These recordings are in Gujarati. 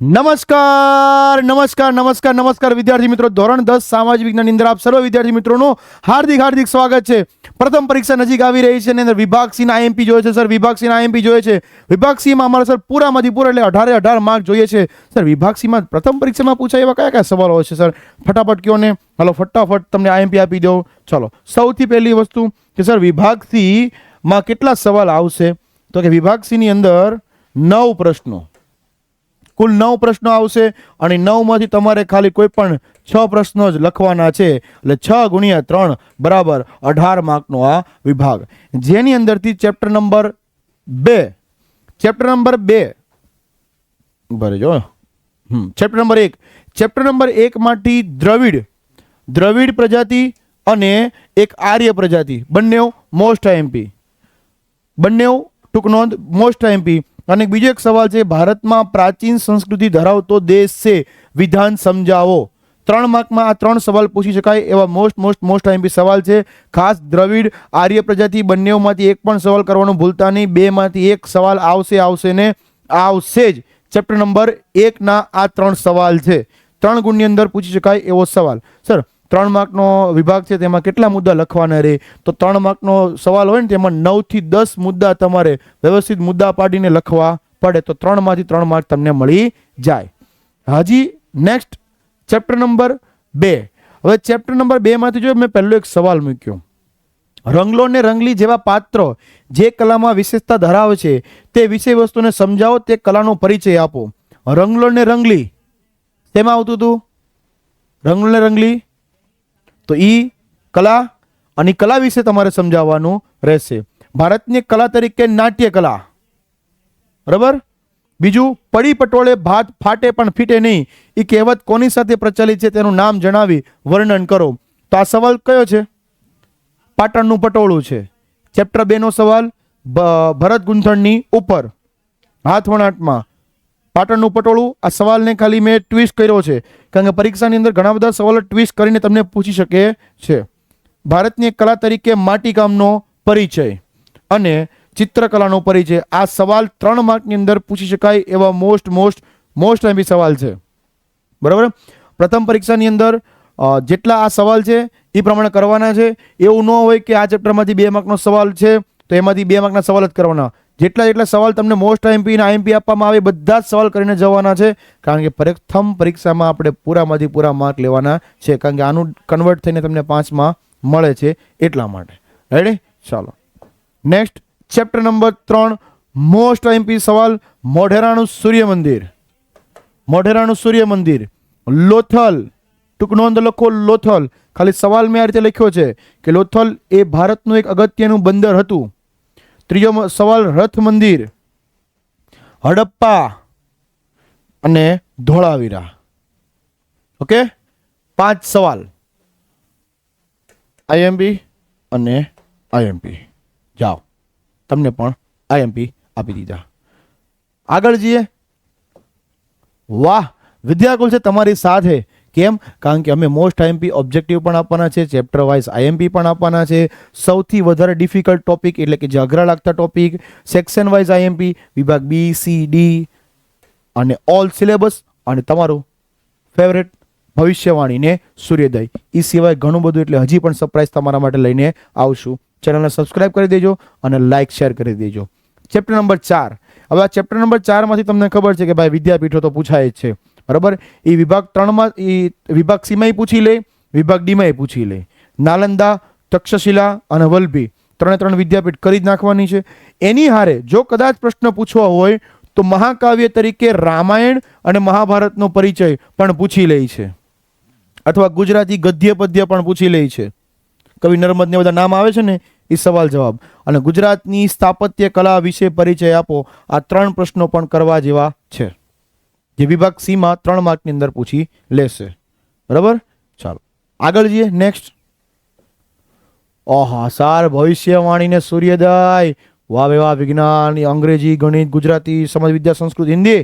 નમસ્કાર નમસ્કાર નમસ્કાર નમસ્કાર વિદ્યાર્થી મિત્રો. ધોરણ દસ સામાજિક વિજ્ઞાન અંદર આપ સર્વ વિદ્યાર્થી મિત્રોનું હાર્દિક હાર્દિક સ્વાગત છે. પ્રથમ પરીક્ષા નજીક આવી રહી છે અને અંદર વિભાગ સી ના આઈએમપી જોઈએ છે, સર. વિભાગ સી ના આઈએમપી જોઈએ છે. વિભાગ સીમાં અમારે, સર, પૂરામાંથી પૂરા એટલે અઢારે અઢાર માર્ક જોઈએ છે. સર વિભાગ સીમાં પ્રથમ પરીક્ષામાં પૂછાય એવા કયા કયા સવાલો હશે, સર? ફટાફટ કયો ને? હાલો, ફટાફટ તમને આઈએમપી આપી દઉં. ચલો, સૌથી પહેલી વસ્તુ કે, સર વિભાગ કેટલા સવાલ આવશે? તો કે વિભાગ સી અંદર નવ પ્રશ્નો. કુલ નવ પ્રશ્નો આવશે અને નવમાંથી તમારે ખાલી કોઈ પણ છ પ્રશ્નો જ લખવાના છે. એટલે છ ગુણ્યા ત્રણ બરાબર અઢાર માર્કનો આ વિભાગ. જેની અંદરથી ચેપ્ટર નંબર બે, ચેપ્ટર નંબર બે. ભરે જો હમ, ચેપ્ટર નંબર એક. ચેપ્ટર નંબર એકમાંથી દ્રવિડ દ્રવિડ પ્રજાતિ અને એક આર્ય પ્રજાતિ. બંને મોસ્ટ આઈએમપી બંને ટૂંક નોંધ, મોસ્ટ આઈએમપી અને બીજો એક સવાલ છે, ભારતમાં પ્રાચીન સંસ્કૃતિ ધરાવતો દેશ છે, વિધાન સમજાવો. ત્રણ માર્કમાં આ ત્રણ સવાલ પૂછી શકાય એવા મોસ્ટ મોસ્ટ મોસ્ટ આઈમ્પી સવાલ છે. ખાસ દ્રવિડ આર્ય પ્રજાતિ બંનેમાંથી એક પણ સવાલ કરવાનું ભૂલતા નહીં. બેમાંથી એક સવાલ આવશે આવશે ને આવશે જ. ચેપ્ટર નંબર એકના આ ત્રણ સવાલ છે. ત્રણ ગુણની અંદર પૂછી શકાય એવો સવાલ. સર ત્રણ માર્કનો વિભાગ છે, તેમાં કેટલા મુદ્દા લખવાના રહે તો ત્રણ માર્કનો સવાલ હોય ને, તેમાં નવથી દસ મુદ્દા તમારે વ્યવસ્થિત મુદ્દા પાડીને લખવા પડે, તો ત્રણમાંથી ત્રણ માર્ક તમને મળી જાય. હજી નેક્સ્ટ ચેપ્ટર નંબર બે. હવે ચેપ્ટર નંબર બેમાંથી જો મેં પહેલો એક સવાલ મૂક્યો. રંગલો ને રંગલી જેવા પાત્રો જે કલામાં વિશેષતા ધરાવે છે, તે વિષય વસ્તુને સમજાવો, તે કલાનો પરિચય આપો. રંગલો ને રંગલી, તેમાં આવતું હતું? રંગલો ને રંગલી? તો એ કલા અને કલા વિશે તમારે સમજાવવાનું રહેશે. ભારતની કલા તરીકે નાટ્ય કલા. બરાબર? બીજું, પડી પટોળે ભાત ફાટે પણ ફીટે નહીં. એ કહેવત કોની સાથે પ્રચલિત છે તેનું નામ જણાવી વર્ણન કરો. તો આ સવાલ કયો છે? પાટણનું પટોળું છે. ચેપ્ટર બેનો સવાલ ભરત ગુંથણની ઉપર. હાથ વણાટમાં. પાટણનું પટોળું આ સવાલને ખાલી મેં ટ્વિસ્ટ કર્યો છે. કારણ કે પરીક્ષાની અંદર ઘણા બધા સવાલો ટ્વિસ્ટ કરીને તમને પૂછી શકે છે. ભારતની કલા તરીકે માટીકામનો પરિચય અને ચિત્રકલાનો પરિચય. આ સવાલ ત્રણ માર્કની અંદર પૂછી શકાય એવા મોસ્ટ મોસ્ટ મોસ્ટ એમ્પી સવાલ છે. બરાબર? પ્રથમ પરીક્ષાની અંદર જેટલા આ સવાલ છે એ પ્રમાણે કરવાના છે. એવું ન હોય કે આ ચેપ્ટરમાંથી બે માર્કનો સવાલ છે તો એમાંથી બે માર્કના સવાલ જ કરવાના. જેટલા જેટલા સવાલ તમને મોસ્ટ આઈએમપી અને આઈએમપી આપવામાં આવે બધા જ સવાલ કરીને જવાના છે. કારણ કે પ્રથમ પરીક્ષામાં આપણે પૂરામાંથી પૂરા માર્ક લેવાના છે. કારણ કે આનું કન્વર્ટ થઈને તમને પાંચમાં મળે છે એટલા માટે. રેડી ચાલો. નેક્સ્ટ ચેપ્ટર નંબર ત્રણ મોસ્ટ આઈએમપી સવાલ મોઢેરાનું સૂર્ય મંદિર. મોઢેરાનું સૂર્ય મંદિર. લોથલ. ટૂંક નોંધ લખો, લોથલ. ખાલી સવાલ મેં આ રીતે લખ્યો છે કે લોથલ એ ભારતનું એક અગત્યનું બંદર હતું. ત્રીજો સવાલ, રથ મંદિર. હડપ્પા અને ધોળાવીરા. ઓકે? પાંચ સવાલ. આઈએમપી અને આઈએમપી જાઓ. તમને પણ આઈએમપી આપી દીધા. આગળ જઈએ. વાહ, વિદ્યાકુલ છે તમારી સાથે. કેમ? કારણ કે અમે મોસ્ટ આઈએમપી ઓબ્જેક્ટિવ પણ આપવાના છે ચેપ્ટર વાઇઝ આઈએમપી પણ આપવાના છે. સૌથી વધારે ડિફિકલ્ટ ટોપિક એટલે કે જે અઘરા લાગતા ટોપિક સેક્શન વાઇઝ આઈએમપી વિભાગ બી સી ડી અને ઓલ સિલેબસ અને તમારું ફેવરેટ ભવિષ્યવાણીને સૂર્યોદય. એ સિવાય ઘણું બધું એટલે હજી પણ સરપ્રાઈઝ તમારા માટે લઈને આવશું. ચેનલને સબસ્ક્રાઇબ કરી દેજો અને લાઇક શેર કરી દેજો. ચેપ્ટર નંબર ચાર. હવે આ ચેપ્ટર નંબર ચારમાંથી તમને ખબર છે કે ભાઈ વિદ્યાપીઠો તો પૂછાય જ છે. બરાબર? એ વિભાગ ત્રણમાં એ વિભાગ સીમાં પૂછી લે, વિભાગ ડીમાં પૂછી લે. નાલંદા, તક્ષશિલા અને વલભી ત્રણે ત્રણ વિદ્યાપીઠ કરી જ નાખવાની છે. એની હારે જો કદાચ પ્રશ્ન પૂછવા હોય, તો મહાકાવ્ય તરીકે રામાયણ અને મહાભારતનો પરિચય પણ પૂછી લે છે. અથવા ગુજરાતી ગદ્ય પદ્ય પણ પૂછી લે છે. કવિ નર્મદને બધા નામ આવે છે ને એ સવાલ જવાબ. અને ગુજરાતની સ્થાપત્ય કલા વિશે પરિચય આપો. આ ત્રણ પ્રશ્નો પણ કરવા જેવા છે. જે વિભાગ સીમાં ત્રણ માર્કની અંદર પૂછી લેશે. બરાબર? ચાલો. આગળ જઈએ. નેક્સ્ટ ઓહા, સાર ભવિષ્યવાણી ને સૂર્યોદય. વાહ વાહ, વિજ્ઞાન, અંગ્રેજી, ગણિત, ગુજરાતી, સમાજ, વિદ્યા, સંસ્કૃત, હિન્દી.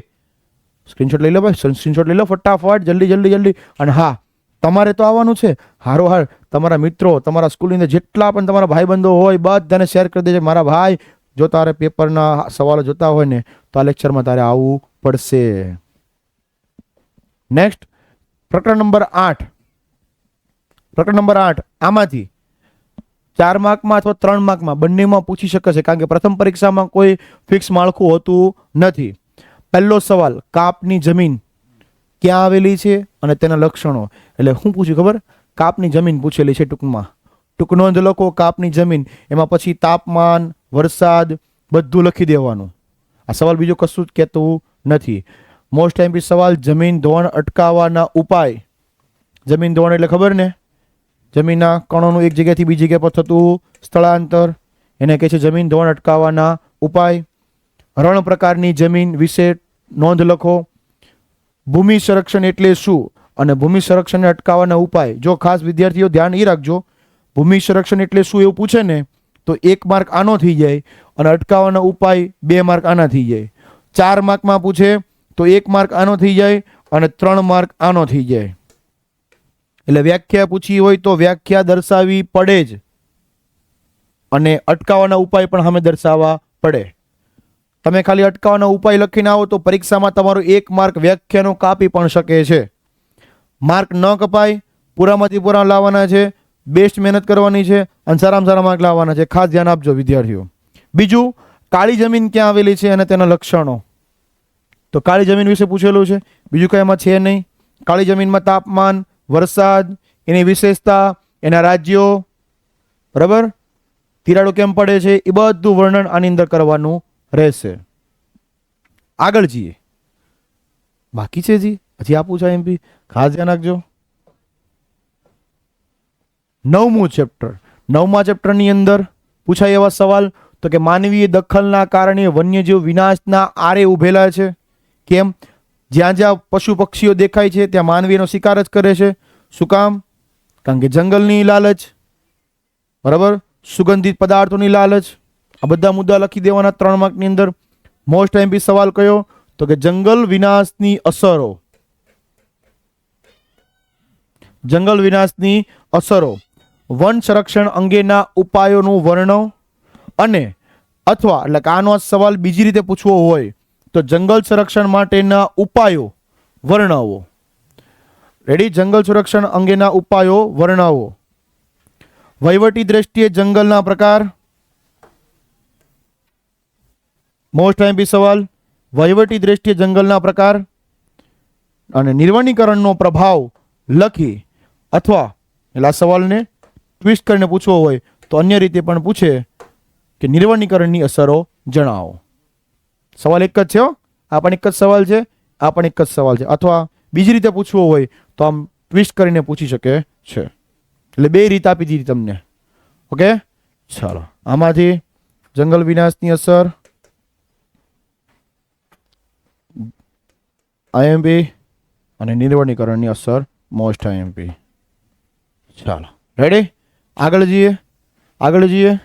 સ્ક્રીનશોટ લઈ લો ભાઈ. સ્ક્રીનશોટ લઈ લો ફટાફટ, જલ્દી જલ્દી જલ્દી. અને હા, તમારે તો આવવાનું છે. હારો, હાર, તમારા મિત્રો, તમારા સ્કૂલની અંદર જેટલા પણ તમારા ભાઈબંધો હોય, બધાને શેર કરી દેજે. મારા ભાઈ, જો તારે પેપરના સવાલો જોતા હોય ને, તો આ લેક્ચરમાં તારે આવવું પડશે. નેક્સ્ટ પ્રકરણ નંબર આઠ. પ્રકરણ નંબર આઠ, આમાંથી ચાર માર્કમાં અથવા ત્રણ માર્કમાં બંનેમાં પૂછી શકે છે, કારણ કે પ્રથમ પરીક્ષામાં કોઈ ફિક્સ માળખું હોતું નથી. પહેલો સવાલ, કાપની જમીન ક્યાં આવેલી છે અને તેના લક્ષણો? એટલે શું પૂછ્યું ખબર? કાપની જમીન પૂછેલી છે ટૂંકમાં. ટૂંક નોંધ લખો, કાપની જમીન. એમાં પછી તાપમાન, વરસાદ બધું લખી દેવાનું. આ સવાલ બીજું કશું જ કહેતું નથી. મોસ્ટ ટાઈમ સવાલ જમીન ધોવાણ અટકાવવાના ઉપાય. જમીન ધોવાણ એટલે ખબર ને? જમીનના કણોનું એક જગ્યાથી બીજી જગ્યા પર થતું સ્થળાંતર. એને કહે છે જમીન ધોવાણ અટકાવવાના ઉપાય. રણ પ્રકારની જમીન વિશે નોંધ લખો. ભૂમિ સંરક્ષણ એટલે શું? અને ભૂમિ સંરક્ષણને અટકાવવાના ઉપાય. જો ખાસ વિદ્યાર્થીઓ ધ્યાન એ રાખજો. ભૂમિ સંરક્ષણ એટલે શું એવું પૂછે ને? તો એક માર્ક આનો થઈ જાય અને અટકાવવાના ઉપાય બે માર્ક આના થઈ જાય. ચાર માર્કમાં પૂછે તો એક માર્ક આનો થઈ જાય અને ત્રણ માર્ક આનો થઈ જાય. એટલે વ્યાખ્યા પૂછી હોય તો વ્યાખ્યા દર્શાવવી પડે જ. અને અટકાવવાના ઉપાય પણ સામે દર્શાવવા પડે. તમે ખાલી અટકાવવાના ઉપાય લખીને આવો તો પરીક્ષામાં તમારો એક માર્ક વ્યાખ્યાનો કાપી પણ શકે છે. માર્ક ન કપાય, પૂરામાંથી પૂરા લાવવાના છે, બેસ્ટ મહેનત કરવાની છે અને સારામાં સારા માર્ક લાવવાના છે. ખાસ ધ્યાન આપજો વિદ્યાર્થીઓ. બીજું, કાળી જમીન ક્યાં આવેલી છે અને તેના લક્ષણો? તો કાળી જમીન વિશે પૂછેલું છે. બીજું કંઈ એમાં છે નહીં. કાળી જમીનમાં તાપમાન, વરસાદ, એની વિશેષતા, એના રાજ્યો. બરાબર? તિરાડો કેમ પડે છે? એ બધું વર્ણન આની અંદર કરવાનું રહેશે. આગળ જઈએ. બાકી છે જી? હજી આપું છે એમપી ખાસ ધ્યાન રાખજો. નવમું ચેપ્ટર. નવમા ચેપ્ટરની અંદર પૂછાય એવા સવાલ, તો કે માનવીય દખલના કારણે વન્યજીવ વિનાશના આરે ઉભેલા છે. કેમ? જ્યાં જ્યાં પશુ પક્ષીઓ દેખાય છે, ત્યાં માનવીનો શિકાર જ કરે છે. શું કામ? કારણ કે જંગલની લાલચ. બરાબર? સુગંધિત પદાર્થોની લાલચ. આ બધા મુદ્દા લખી દેવાના ત્રણ માર્કની અંદર. મોસ્ટ એમપી સવાલ કયો? તો કે જંગલ વિનાશની અસરો. જંગલ વિનાશની અસરો. વન સંરક્ષણ અંગેના ઉપાયોનું વર્ણન અને અથવા એટલે કે આનો સવાલ બીજી રીતે પૂછવો હોય. તો જંગલ સંરક્ષણ માટેના ઉપાયો વર્ણવો. રેડી જંગલ સંરક્ષણ અંગેના ઉપાયો વર્ણવો. વહીવટી દ્રષ્ટિએ જંગલના પ્રકાર. મોસ્ટ ટાઈમ સવાલ. વહીવટી દ્રષ્ટિએ જંગલના પ્રકાર. અને નિર્વણીકરણનો પ્રભાવ લખી અથવા એટલે સવાલને ટ્વિસ્ટ કરીને પૂછવો હોય તો અન્ય રીતે પણ પૂછે કે નિર્વણીકરણની અસરો જણાવો. સવાલ એક જ છે આ પણ એક જ સવાલ છે, આ પણ એક જ સવાલ છે. અથવા બીજી રીતે પૂછવો હોય તો આમ ટ્વિસ્ટ કરીને પૂછી શકે છે. એટલે બે રીત આપી દીધી તમને. ઓકે? ચાલો. આમાંથી જંગલ વિનાશની અસર. આઈએમપી અને નિર્વણીકરણની અસર મોસ્ટ આઈએમપી ચાલો. રેડી આગળ જઈએ. આગળ જઈએ.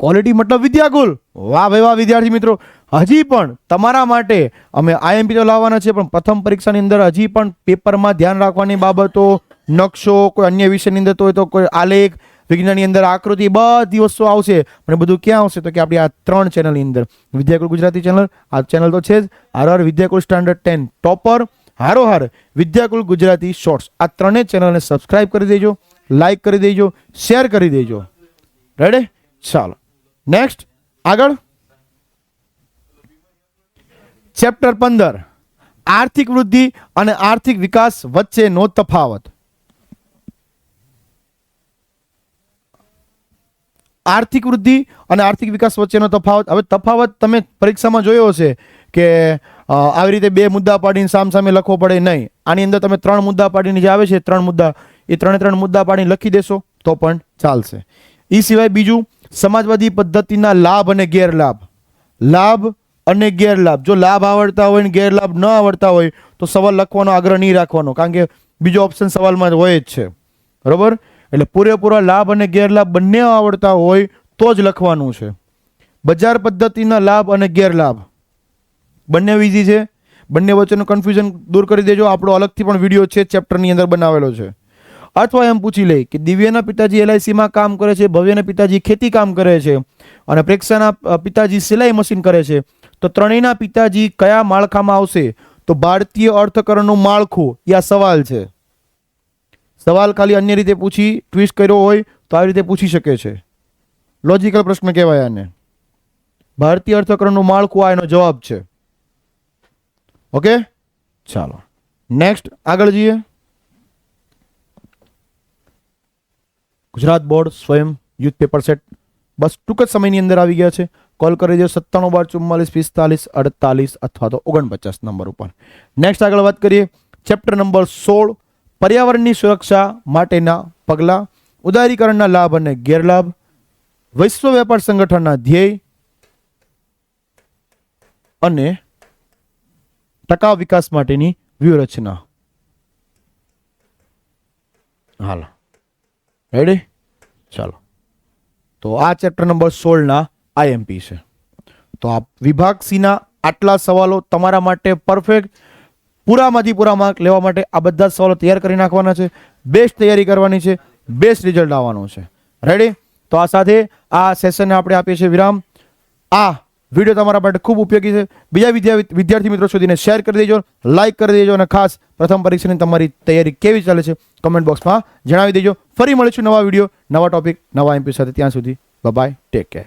ક્વોલિટી મતલબ વિદ્યાકુલ. વાહ ભાઈ, વાહ, વિદ્યાર્થી મિત્રો. હજી પણ તમારા માટે અમે આઈએમપી તો લાવવાના છે પણ પ્રથમ પરીક્ષાની અંદર હજી પણ પેપરમાં ધ્યાન રાખવાની બાબતો, નકશો, કોઈ અન્ય વિષયની અંદર તો તો કોઈ આલેખ, વિજ્ઞાનની અંદર આકૃતિ, બધી વસ્તુઓ આવશે. અને બધું ક્યાં આવશે? તો કે આપણી આ ત્રણ ચેનલની અંદર. વિદ્યાકુલ ગુજરાતી ચેનલ આ ચેનલ તો છે જ. હાર હાર વિદ્યાકુલ સ્ટાન્ડર્ડ ટેન ટોપર હારોહાર વિદ્યાકુલ ગુજરાતી શોર્ટ્સ આ ત્રણેય ચેનલને સબસ્ક્રાઇબ કરી દેજો લાઈક કરી દેજો શેર કરી દેજો. રેડે ચાલો. નેક્સ્ટ આગળ. ચેપ્ટર પંદર. આર્થિક વૃદ્ધિ અને આર્થિક વિકાસ વચ્ચેનો તફાવત. આર્થિક વૃદ્ધિ અને આર્થિક વિકાસ વચ્ચેનો તફાવત. હવે તફાવત તમે પરીક્ષામાં જોયો હશે કે આવી રીતે બે મુદ્દા પાડીને સામ સામે લખવો પડે નહીં. આની અંદર તમે ત્રણ મુદ્દા પાડીને જે આવે છે, ત્રણ મુદ્દા, એ ત્રણે ત્રણ મુદ્દા પાડીને લખી દેશો તો પણ ચાલશે. એ સિવાય બીજું સમાજવાદી પદ્ધતિના લાભ અને ગેરલાભ. લાભ અને ગેરલાભ. જો લાભ આવડતા હોય ને ગેરલાભ ન આવડતા હોય, તો સવાલ લખવાનો આગ્રહ નહીં રાખવાનો, કારણ કે બીજો ઓપ્શન સવાલમાં હોય જ છે. બરાબર? એટલે પૂરેપૂરા લાભ અને ગેરલાભ બંને આવડતા હોય, તો જ લખવાનું છે. બજાર પદ્ધતિના લાભ અને ગેરલાભ. બંને વિધિ છે. બંને વચ્ચેનું કન્ફ્યુઝન દૂર કરી દેજો. આપણો અલગથી પણ વીડિયો છે ચેપ્ટરની અંદર બનાવેલો છે. અથવા એમ પૂછી લે કે દિવ્યના પિતાજી એલઆઈસીમાં કામ કરે છે, ભવ્યના પિતાજી ખેતી કામ કરે છે અને પ્રેક્ષાના પિતાજી સિલાઈ મશીન કરે છે, તો ત્રણેયના પિતાજી કયા માળખામાં આવશે? તો ભારતીય અર્થકરણનું માળખું આ સવાલ છે. સવાલ ખાલી અન્ય રીતે પૂછી ટ્વિસ્ટ કર્યો હોય, તો આવી રીતે પૂછી શકે છે. લોજિકલ પ્રશ્ન કહેવાય આને. ભારતીય અર્થકરણનું માળખું આ એનો જવાબ છે. ઓકે ચાલો. નેક્સ્ટ આગળ જઈએ. ગુજરાત બોર્ડ સ્વયં યુથ પેપર સેટ બસ ટૂંક જ સમયની અંદર આવી ગયા છે. કોલ કરી દો સત્તાણું બાર ચુમ્માલીસ પિસ્તાલીસ અડતાલીસ અથવા તો ઓગણપચાસ નંબર ઉપર. નેક્સ્ટ આગળ વાત કરીએ. ચેપ્ટર નંબર સોળ, પર્યાવરણની સુરક્ષા માટેના પગલાં, ઉદારીકરણના લાભ અને ગેરલાભ, વિશ્વ વેપાર સંગઠનના ધ્યેય અને ટકાઉ વિકાસ માટેની વ્યૂહરચના. હાલ. રેડી ચાલો. તો આ ચેપ્ટર નંબર સોળના આઈએમપી છે. તો આ વિભાગ સીના આટલા સવાલો તમારા માટે પરફેક્ટ, પૂરામાંથી પૂરા માર્ક લેવા માટે આ બધા સવાલો તૈયાર કરી નાખવાના છે. બેસ્ટ તૈયારી કરવાની છે, બેસ્ટ રિઝલ્ટ આવવાનું છે. રેડી તો આ સાથે આ સેશનને આપણે આપીએ છીએ વિરામ. આ વીડિયો તમારા માટે ખૂબ ઉપયોગી છે. બીજા વિદ્યા વિદ્યાર્થી મિત્રો સુધીને શેર કરી દેજો લાઇક કરી દેજો અને ખાસ પ્રથમ પરીક્ષાની તમારી તૈયારી કેવી ચાલે છે કમેન્ટ બોક્સમાં જણાવી દેજો. ફરી મળીશું નવા વીડિયો નવા ટોપિક નવા એમપી સાથે ત્યાં સુધી. Bye take care